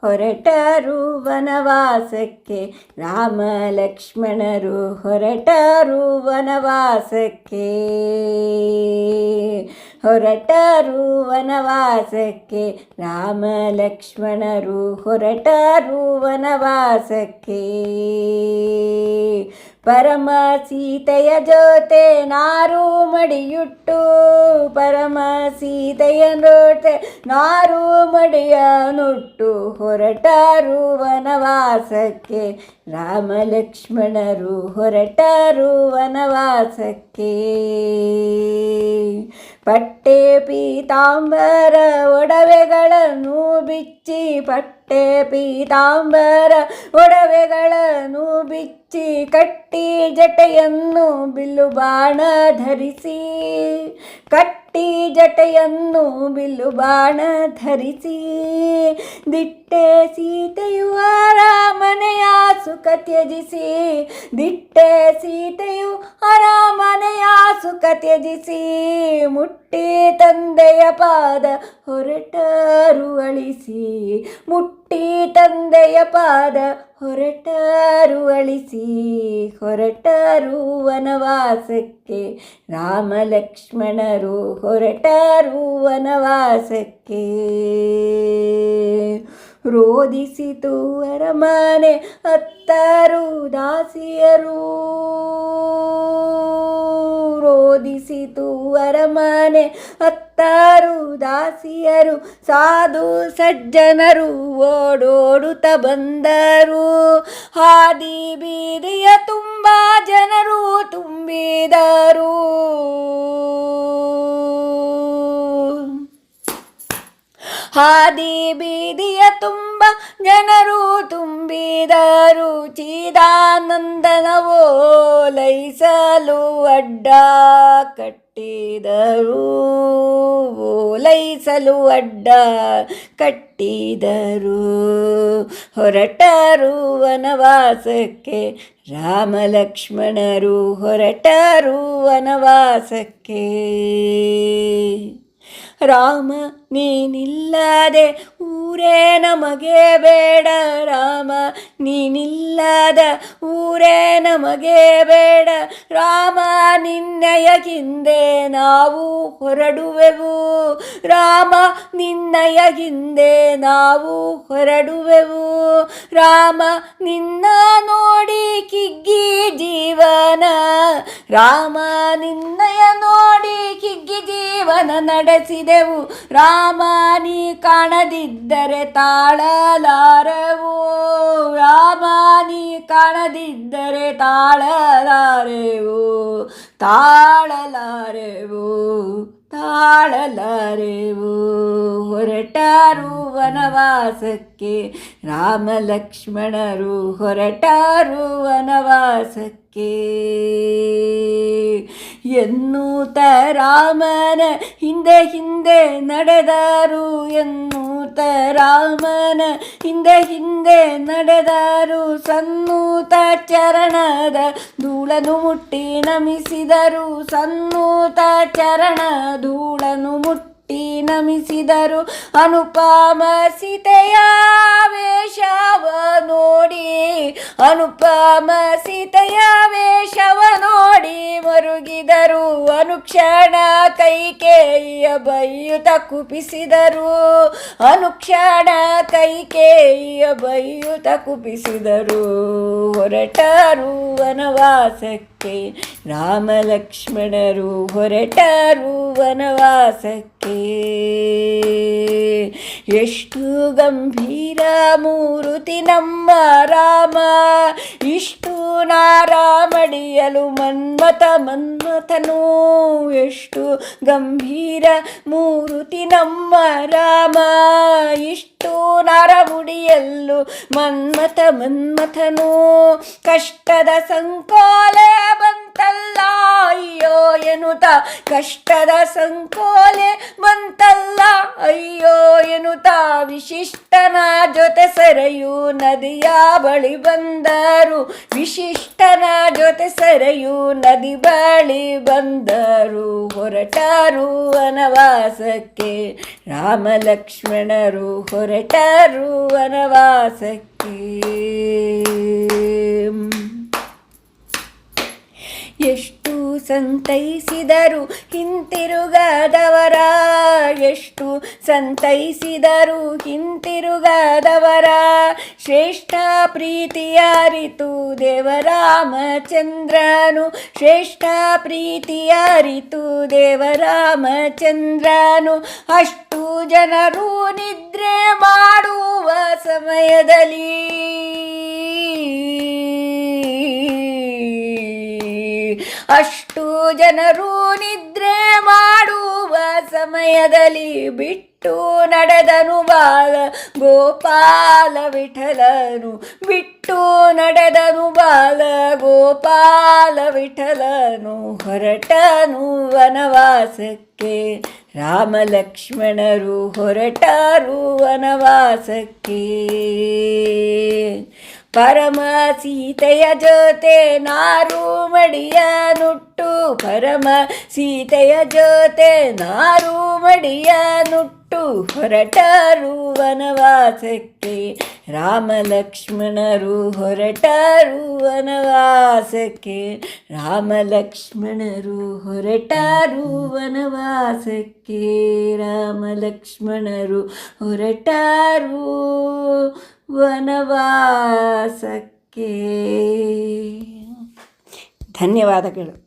ಹೊರಟರು ವನವಾಸಕ್ಕೆ. ರಾಮ ಲಕ್ಷ್ಮಣರು ಹೊರಟರು ವನವಾಸಕ್ಕೆ. ಹೊರಟರು ವನವಾಸಕ್ಕೆ. ರಾಮ ಲಕ್ಷ್ಮಣರು ಹೊರಟರು ವನವಾಸಕ್ಕೆ. ಪರಮ ಸೀತೆಯ ಜೊತೆ ನಾರು ಮಡಿಯುಟ್ಟು ಪರಮ ಸೀತೆಯ ನೋಡ್ತೆ ನಾರು ಮಡಿಯ ನುಟ್ಟು ಹೊರಟಾರು ವನವಾಸಕ್ಕೆ. ರಾಮ ಲಕ್ಷ್ಮಣರು ಹೊರಟಾರು ವನವಾಸಕ್ಕೆ. ಪಟ್ಟೆ ಪೀತಾಂಬರ ಒಡವೆಗಳನ್ನು ಬಿಚ್ಚಿ. ಪಟ್ಟೆ ಪೀತಾಂಬರ ಒಡವೆಗಳನ್ನು ಬಿಚ್ಚಿ ಕಟ್ಟಿ ಜಟೆಯನ್ನು ಬಿಲ್ಲು ಬಾಣ ಧರಿಸಿ. ಕಟ್ಟಿ ಜಟೆಯನ್ನು ಬಿಲ್ಲು ಬಾಣ ಧರಿಸಿ. ದಿಟ್ಟೆ ಸೀತೆಯು ಅರಾಮನೆಯ ಸುಖ ತ್ಯಜಿಸಿ. ದಿಟ್ಟೆ ಸೀತೆಯು ಅರಾಮನೆಯ ಸುಖ ತ್ಯಜಿಸಿ. ಮುಟ್ಟಿ ತಂದೆಯ ಪಾದ ಹೊರಟರು ಅಳಿಸಿ ಮುಟ್ಟಿ ತಂದೆಯ ಪಾದ ಹೊರಟರು ಅಳಿಸಿ ಹೊರಟರು ವನವಾಸಕ್ಕೆ ರಾಮ ಲಕ್ಷ್ಮಣರು ಹೊರಟರು ವನವಾಸಕ್ಕೆ ರೋದಿಸಿತು ಅರಮನೆ ಹತ್ತರು ದಾಸಿಯರು. ರೋದಿಸಿತು ಅರಮನೆ ಹತ್ತಾರು ದಾಸಿಯರು. ಸಾಧು ಸಜ್ಜನರು ಓಡೋಡುತ್ತ ಬಂದರು. ಹಾದಿ ಬೀದಿಯ ತುಂಬ ಜನರು ಹಾದಿ ಬೀದಿಯ ತುಂಬ ಜನರು ತುಂಬಿದರು. ಚಿದಾನಂದನವೋ ಲೈಸಲು ಅಡ್ಡ ಕಟ್ಟಿದರು. ಓಲೈಸಲು ಅಡ್ಡ ಕಟ್ಟಿದರು. ಹೊರಟರು ವನವಾಸಕ್ಕೆ. ರಾಮ ಲಕ್ಷ್ಮಣರು ಹೊರಟರು ವನವಾಸಕ್ಕೆ. ರಾಮ ನೀನಿಲ್ಲದೆ ಊರೇ ನಮಗೆ ಬೇಡ, ರಾಮ ನೀನಿಲ್ಲದ ಊರೇ ನಮಗೆ ಬೇಡ, ರಾಮ ನಿನ್ನಯ ಹಿಂದೆ ನಾವು ಹೊರಡುವೆವು, ರಾಮ ನಿನ್ನಯ ಹಿಂದೆ ನಾವು ಹೊರಡುವೆವು, ರಾಮ ನಿನ್ನ ನೋಡಿ ಕಿಗ್ಗಿ ಜೀವನ, ರಾಮ ನಿನ್ನಯ ಜೀವನ ನಡೆಸಿದೆವು. ರಾಮ, ನೀ ಕಾಣದಿದ್ದರೆ ತಾಳಲಾರೆವು. ರಾಮ, ನೀ ಕಾಣದಿದ್ದರೆ ತಾಳಲಾರೆವು. ತಾಳಲಾರೆವು. ತಾಳಲಾರೆವು. ಹೊರಟರು ವನವಾಸಕ್ಕೆ ರಾಮ ಲಕ್ಷ್ಮಣರು ಹೊರಟರು ವನವಾಸಕ್ಕೆ ಎನ್ನುತ್ತ ರಾಮನ ಹಿಂದೆ ಹಿಂದೆ ನಡೆದಾರು ಎನ್ನುತ್ತ ರಾಮನ ಹಿಂದೆ ಹಿಂದೆ ನಡೆದಾರು ಸನ್ನೂತ ಚರಣದ ಧೂಳನು ಮುಟ್ಟಿ ನಮಿಸಿದರು ಸನ್ನೂತ ಚರಣ ಧೂಳನು ಮುಟ್ಟಿ ನಮಿಸಿದರು. ಅನುಪಮ ಸೀತೆಯ ವೇಷವ ನೋಡಿ. ಅನುಪಮ ಸೀತೆಯ ವೇಷವ ನೋಡಿ ಮರುಗಿದರು. ಅನುಕ್ಷಣ ಕೈಕೇಯಿಯ ಬೈಯುತ ಕುಪಿಸಿದರು. ಅನುಕ್ಷಣ ಕೈಕೇಯಿಯ ಬೈಯುತ ಕುಪಿಸಿದರು. ಹೊರಟರು ವನವಾಸಕ್ಕೆ ರಾಮ ಲಕ್ಷ್ಮಣರು ಹೊರಟರು ವನವಾಸಕ್ಕೆ. ಎಷ್ಟು ಗಂಭೀರ ಮೂರುತಿ ನಮ್ಮ ರಾಮ ಇಷ್ಟು ನಾರಾಮಡಿಯಲು ಮನ್ಮಥ ಮನ್ಮಥನೋ ಎಷ್ಟು ಗಂಭೀರ ಮೂರುತಿ ನಮ್ಮ ರಾಮ. ಇಷ್ಟು ನರಗುಡಿಯಲ್ಲೂ ಮನ್ಮಥ ಮನ್ಮಥನೋ ಕಷ್ಟದ ಸಂಕೋಲೆ ಬಂತಲ್ಲ. ಅಯ್ಯೋ ಎನ್ನುತ್ತ ಕಷ್ಟದ ಸಂಕೋಲೆ ಬಂತಲ್ಲ. ಅಯ್ಯೋ ಎನ್ನುತ್ತ ವಿಶಿಷ್ಟನ ಜೊತೆ ಸೆರೆಯು ನದಿಯ ಬಳಿ ಬಂದರು. ವಿಶಿಷ್ಟನ ಜೊತೆ ಸೆರೆಯು ನದಿ ಬಳಿ ಬಂದರು. ಹೊರಟರು ವನವಾಸಕ್ಕೆ. ರಾಮ ಲಕ್ಷ್ಮಣರು ಹೊರಟರು ವನವಾಸಕ್ಕೆ. ಎಷ್ಟು ಸಂತೈಸಿದರು, ಹಿಂತಿರುಗದವರ ಎಷ್ಟು ಸಂತೈಸಿದರು, ಹಿಂತಿರುಗದವರ ಶ್ರೇಷ್ಠ ಪ್ರೀತಿಯ ಅರಿತು ದೇವರಾಮಚಂದ್ರನು. ಶ್ರೇಷ್ಠ ಪ್ರೀತಿಯ ಅರಿತು ದೇವರಾಮಚಂದ್ರನು. ಅಷ್ಟು ಜನರು ನಿದ್ರೆ ಮಾಡುವ ಸಮಯದಲ್ಲಿ ಅಷ್ಟು ಜನರು ನಿದ್ರೆ ಮಾಡುವ ಸಮಯದಲ್ಲಿ ಬಿಟ್ಟು ನಡೆದನು ಬಾಲ ಗೋಪಾಲ ವಿಠಲನು. ಬಿಟ್ಟು ನಡೆದನು ಬಾಲ ಗೋಪಾಲ ವಿಠಲನು. ಹೊರಟನು ವನವಾಸಕ್ಕೆ. ರಾಮ ಲಕ್ಷ್ಮಣರು ಹೊರಟರು ವನವಾಸಕ್ಕೆ. ಪರಮ ಸೀತೆಯ ಜೊತೆ ನಾರು ಮಡಿಯ ನುಟ್ಟು. ಪರಮ ಸೀತೆಯ ಜೊತೆ ನಾರು ಮಡಿಯ ನುಟ್ಟು. ಹೊರಟರು ವನವಾಸಕ್ಕೆ. ರಾಮ ಲಕ್ಷ್ಮಣರು ಹೊರಟರು ವನವಾಸಕ್ಕೆ. ರಾಮ ಲಕ್ಷ್ಮಣರು ಹೊರಟರು ವನವಾಸಕ್ಕೆ. ರಾಮ ಲಕ್ಷ್ಮಣರು ಹೊರಟರು ವನವಾಸಕ್ಕೆ. ಧನ್ಯವಾದಗಳು.